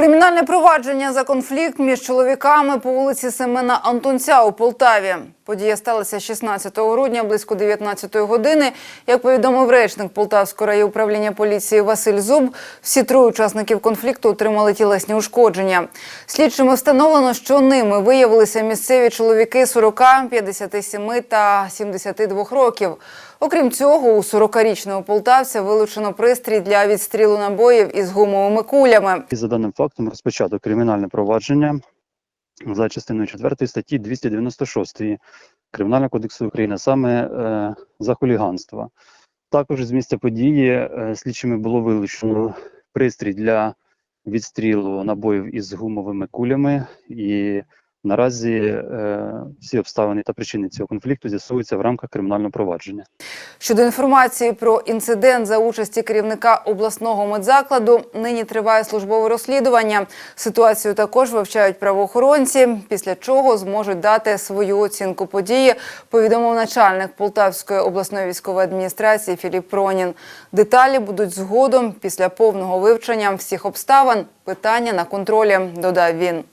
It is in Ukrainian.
Кримінальне провадження за конфлікт між чоловіками по вулиці Семена Антонця у Полтаві. Подія сталася 16 грудня близько 19 години. Як повідомив речник Полтавського райуправління поліції Василь Зуб, всі троє учасників конфлікту отримали тілесні ушкодження. Слідчими встановлено, що ними виявилися місцеві чоловіки 40, 57 та 72 років. Окрім цього, у 40-річного полтавця вилучено пристрій для відстрілу набоїв із гумовими кулями. І за даним фактом розпочато кримінальне провадження за частиною 4 статті 296 Кримінального кодексу України, саме е, за хуліганство. Також з місця події е, слідчими було вилучено пристрій для відстрілу набоїв із гумовими кулями, і наразі е, всі обставини та причини цього конфлікту з'ясуються в рамках кримінального провадження. Щодо інформації про інцидент за участі керівника обласного медзакладу, нині триває службове розслідування. Ситуацію також вивчають правоохоронці, після чого зможуть дати свою оцінку події, повідомив начальник Полтавської обласної військової адміністрації Філіп Пронін. Деталі будуть згодом після повного вивчення всіх обставин. Питання на контролі, додав він.